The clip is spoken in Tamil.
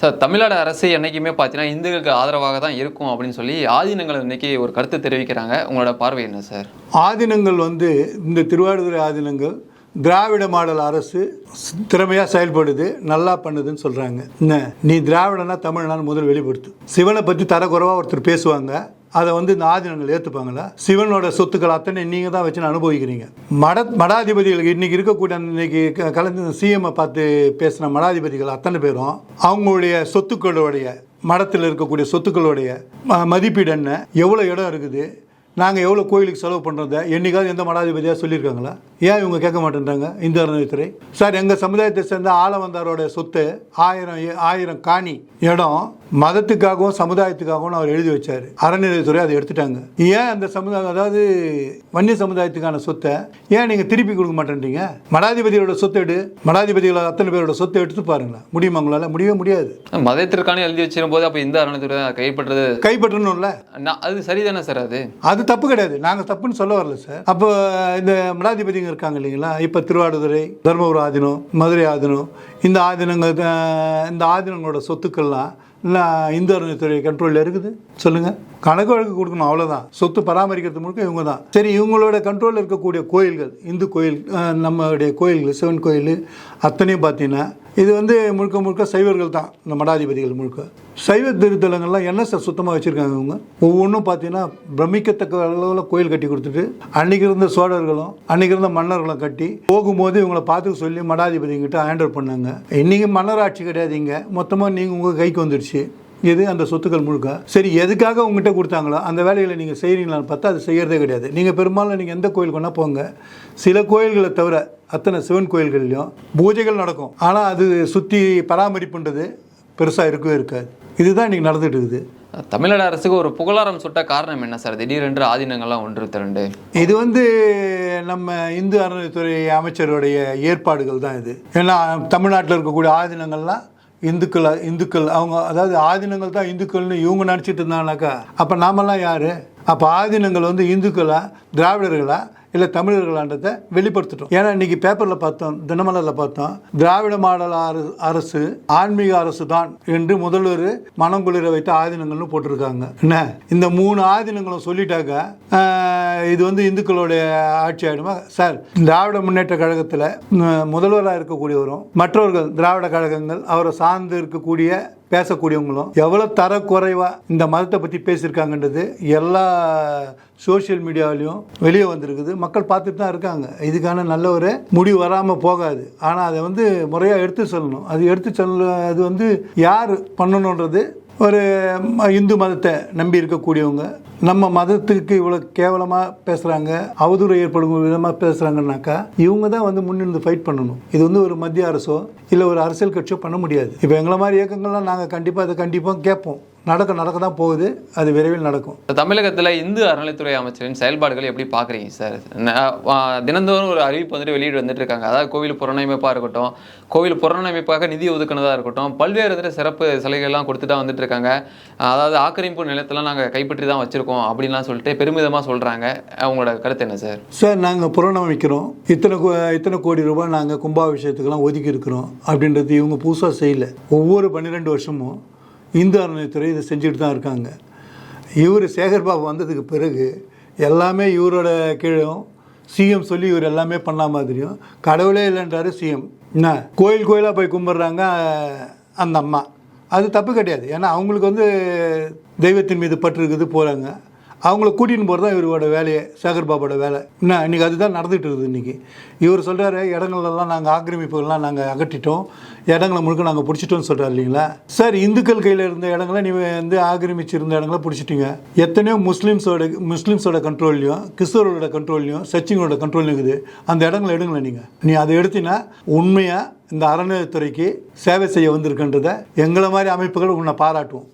சார் தமிழ்நாடு அரசு என்றைக்குமே பார்த்தீங்கன்னா இந்துக்களுக்கு ஆதரவாக தான் இருக்கும் அப்படின்னு சொல்லி ஆதீனங்கள் இன்னைக்கு ஒரு கருத்து தெரிவிக்கிறாங்க. உங்களோட பார்வை என்ன சார் ஆதீனங்கள் வந்து இந்த திருவாரூர் ஆதீனங்கள் திராவிட மாடல் அரசு திறமையாக செயல்படுது நல்லா பண்ணுதுன்னு சொல்கிறாங்க என்ன? நீ திராவிடனா தமிழனான்னு முதல் வெளிப்படுத்து. சிவனை பற்றி தரக்குறைவாக ஒருத்தர் பேசுவாங்க. அதை வந்து இந்த ஆதீனங்கள் ஏற்றுப்பாங்களா சிவனோட சொத்துக்கள் அத்தனை நீங்கள் தான் வச்சு அனுபவிக்கிறீங்க. மட மடாதிபதிகளுக்கு இன்றைக்கி இருக்கக்கூடிய இன்னைக்கு க- கலந்து சிஎம்ஐ பார்த்து பேசின மடாதிபதிகள் அத்தனை பேரும் அவங்களுடைய சொத்துக்களுடைய மடத்தில் இருக்கக்கூடிய சொத்துக்களுடைய ம- மதிப்பீடு என்ன? எவ்வளோ இடம் இருக்குது? நாங்கள் எவ்வளோ கோயிலுக்கு செலவு பண்ணுறத என்னைக்காவது எந்த மடாதிபதியாக சொல்லியிருக்காங்களா? ஏன் இவங்க கேட்க மாட்டேன்றாங்க? இந்து அறநிலையத்துறை. சார் எங்கள் சமுதாயத்தை சேர்ந்த ஆளவந்தாரோட சொத்து ஆயிரம் ஆயிரம் காணி இடம் மதத்துக்காகவும் சமுதாயத்துக்காகவும் அவர் எழுதி வச்சார். அறநிலையத்துறை அதை எடுத்துட்டாங்க. ஏன் அந்த சமுதாயம் அதாவது வன்னிய சமுதாயத்துக்கான சொத்தை ஏன் நீங்கள் திருப்பி கொடுக்க மாட்டேன்றீங்க? மடாதிபதியோட சொத்தை எடு. மடாதிபதிகளோட அத்தனை பேரோட சொத்தை எடுத்து பாருங்களேன். முடியுமா உங்களால்? முடியவே முடியாது. மதத்திற்கான எழுதி வச்சிரும் போது அப்போ இந்து அறநிலையத்துறை கைப்பற்றது கைப்பற்றணும்ல அது சரிதானே சார் அது? அது தப்பு கிடையாது. நாங்கள் தப்புன்னு சொல்ல வரல சார் அப்போ இந்த மடாதிபதிங்க இருக்காங்க இல்லைங்களா? இப்போ திருவாடுதுறை தர்மபுரம் ஆதீனம் மதுரை ஆதீனம் இந்த ஆதீனங்கள் இந்த ஆதீனங்களோட சொத்துக்கள்லாம் இந்து அறநிலையத்துறை கண்ட்ரோலில் இருக்குது? சொல்லுங்கள் கணக்கு வழக்கு கொடுக்கணும் அவ்வளோதான் சொத்து பராமரிக்கிறது முழுக்க இவங்க தான் சரி இவங்களோட கண்ட்ரோலில் இருக்கக்கூடிய கோயில்கள் இந்து கோயில் நம்மளுடைய கோயில்கள் சிவன் கோயில் அத்தனையும் பார்த்தீங்கன்னா இது வந்து முழுக்க முழுக்க சைவர்கள் தான் இந்த மடாதிபதிகள் முழுக்க. சைவ திருத்தலங்கள்லாம் என்ன சார் சுத்தமாக வச்சுருக்காங்க இவங்க? ஒவ்வொன்றும் பார்த்தீங்கன்னா பிரமிக்கத்தக்க அளவில் கோயில் கட்டி கொடுத்துட்டு அன்னைக்கு இருந்த சோழர்களும் அன்னைக்கு இருந்த மன்னர்களும் கட்டி போகும்போது இவங்களை பார்த்து சொல்லி மடாதிபதிங்கிட்ட ஆண்டர் பண்ணாங்க. இன்றைக்கி மன்னராட்சி கிடையாதுங்க மொத்தமாக நீங்கள் உங்கள் கைக்கு வந்துடுச்சு இது அந்த சொத்துக்கள் முழுக்க? சரி எதுக்காக உங்ககிட்ட கொடுத்தாங்களோ அந்த வேலைகளை நீங்கள் செய்கிறீங்களான்னு பார்த்தா அது செய்கிறதே கிடையாது. நீங்கள் பெரும்பாலும் நீங்கள் எந்த கோயிலுக்கு வேணால் போங்க. சில கோயில்களை தவிர அத்தனை சிவன் கோயில்கள்லையும் பூஜைகள் நடக்கும். ஆனால் அது சுற்றி பராமரிப்புன்றது பெருசாக இருக்கவே இருக்காது. இதுதான் இன்றைக்கி நடந்துட்டு இருக்குது. தமிழ்நாடு அரசுக்கு ஒரு புகழாரம் சுட்ட காரணம் என்ன சார்? திடீரென்று ஆதீனங்கள்லாம் ஒன்று திரண்டு. இது வந்து நம்ம இந்து அறநிலைத்துறை அமைச்சருடைய ஏற்பாடுகள் தான் இது. ஏன்னா தமிழ்நாட்டில் இருக்கக்கூடிய ஆதீனங்கள்லாம் இந்துக்கள் இந்துக்கள் அவங்க அதாவது ஆதீனங்கள் தான் இந்துக்கள்னு இவங்க நினச்சிட்டு இருந்தாங்கனாக்கா அப்போ நாமெல்லாம் யார்? அப்போ ஆதீனங்கள் வந்து இந்துக்களா திராவிடர்களா? இல்லை தமிழர்களான்றதை வெளிப்படுத்திட்டோம். ஏன்னா இன்னைக்கு பேப்பரில் பார்த்தோம் தினமலரில் பார்த்தோம் திராவிட மாடல் அரசு ஆன்மீக அரசு தான் என்று முதல்வர் மனம் குளிர வைத்த ஆதீனங்கள்னு போட்டிருக்காங்க. என்ன? இந்த மூணு ஆதீனங்களும் சொல்லிட்டாக்க இது வந்து இந்துக்களுடைய ஆட்சி ஆயிடுமா? சார் திராவிட முன்னேற்ற கழகத்தில் முதல்வராக இருக்கக்கூடியவரும் மற்றவர்கள் திராவிட கழகங்கள் அவரை சார்ந்து இருக்கக்கூடிய பேசக்கூடியவங்களும் எவ்வளோ தரக்குறைவாக இந்த மதத்தை பற்றி பேசியிருக்காங்கன்றது எல்லா சோஷியல் மீடியாவிலையும் வெளியே வந்திருக்குது. மக்கள் பார்த்துட்டு தான் இருக்காங்க. இதுக்கான நல்ல ஒரு முடிவு வராமல் போகாது. ஆனால் அதை வந்து முறையாக எடுத்து சொல்லணும். அது எடுத்து சொல்ல அது வந்து யார் பண்ணணுன்றது ஒரு ம- இந்து மதத்தை நம்பி இருக்கக்கூடியவங்க நம்ம மதத்துக்கு இவ்வளோ கேவலமாக பேசுகிறாங்க அவதூறு ஏற்படும் விதமாக பேசுகிறாங்கன்னாக்கா இவங்க தான் வந்து முன்னிருந்து ஃபைட் பண்ணணும். இது வந்து ஒரு மத்திய அரசோ இல்லை ஒரு அரசியல் கட்சியோ பண்ண முடியாது. இப்போ எங்களை மாதிரி இயக்கங்கள்லாம் நாங்கள் கண்டிப்பாக அதை கண்டிப்பாக கேட்போம். நடக்க நடக்க தான் போகுது. அது விரைவில் நடக்கும். தமிழகத்தில் இந்து அறநிலைத்துறை அமைச்சரின் செயல்பாடுகள் எப்படி பார்க்குறீங்க சார்? தினந்தோறும் ஒரு அறிவிப்பு வந்துட்டு வெளியிட்டு வந்துட்டு இருக்காங்க அதாவது கோவில் புறநமைப்பாக இருக்கட்டும் கோவில் புறநமைப்பாக நிதி ஒதுக்கினதாக இருக்கட்டும் பல்வேறு வித சிறப்பு சலுகைகள்லாம் கொடுத்துட்டா வந்துட்டு இருக்காங்க அதாவது ஆக்கிரமிப்பு நிலத்தெல்லாம் நாங்கள் கைப்பற்றி தான் வச்சிருக்கோம் அப்படின்லாம் சொல்லிட்டு பெருமிதமாக சொல்கிறாங்க உங்களோட கருத்து என்ன சார்? சார் நாங்கள் புறநமைக்கிறோம் இத்தனை இத்தனை கோடி ரூபாய் நாங்கள் கும்பாபிஷேகத்துக்கெல்லாம் ஒதுக்கி இருக்கிறோம் அப்படின்றது இவங்க புதுசாக செய்யல. ஒவ்வொரு பன்னிரெண்டு வருஷமும் இந்து அறநிலையத்துறை இதை செஞ்சுட்டு தான் இருக்காங்க. இவர் சேகர்பாபு வந்ததுக்கு பிறகு எல்லாமே இவரோட கீழும் சிஎம் சொல்லி இவர் எல்லாமே பண்ண மாதிரியும் கடவுளே இல்லைன்றாரு சிஎம். என்ன கோயில் கோயிலாக போய் கும்பிட்றாங்க அந்த அம்மா. அது தப்பு கிடையாது. ஏன்னா அவங்களுக்கு வந்து தெய்வத்தின் மீது பற்று இருக்குது போகிறாங்க அவங்கள கூட்டின்னு போகிறது தான் இவரோட வேலையை சேகர் பாபோட வேலை. என்ன இன்றைக்கி அதுதான் நடந்துகிட்டு இருக்குது இன்றைக்கி இவர் சொல்கிறாரு இடங்களெல்லாம் நாங்கள் ஆக்கிரமிப்புகள்லாம் நாங்கள் அகற்றிட்டோம். இடங்களை முழுக்க நாங்கள் பிடிச்சிட்டோம்னு சொல்கிறார் இல்லைங்களா? சார் இந்துக்கள் கையில் இருந்த இடங்களை நீ வந்து ஆக்கிரமிச்சிருந்த இடங்களை பிடிச்சிட்டிங்க. எத்தனையோ முஸ்லீம்ஸோட முஸ்லீம்ஸோட கண்ட்ரோல்லையும் கிறிஸ்தவர்களோட கண்ட்ரோல்லையும் சர்ச்சிங்களோட கண்ட்ரோல் இருக்குது. அந்த இடங்களை எடுங்களேன் நீங்கள் நீ அதை எடுத்தீங்கன்னா உண்மையாக இந்த அறநிலையத்துறைக்கு சேவை செய்ய வந்திருக்கின்றத எங்களை மாதிரி அமைப்புகள் உன்னை பாராட்டுவோம்.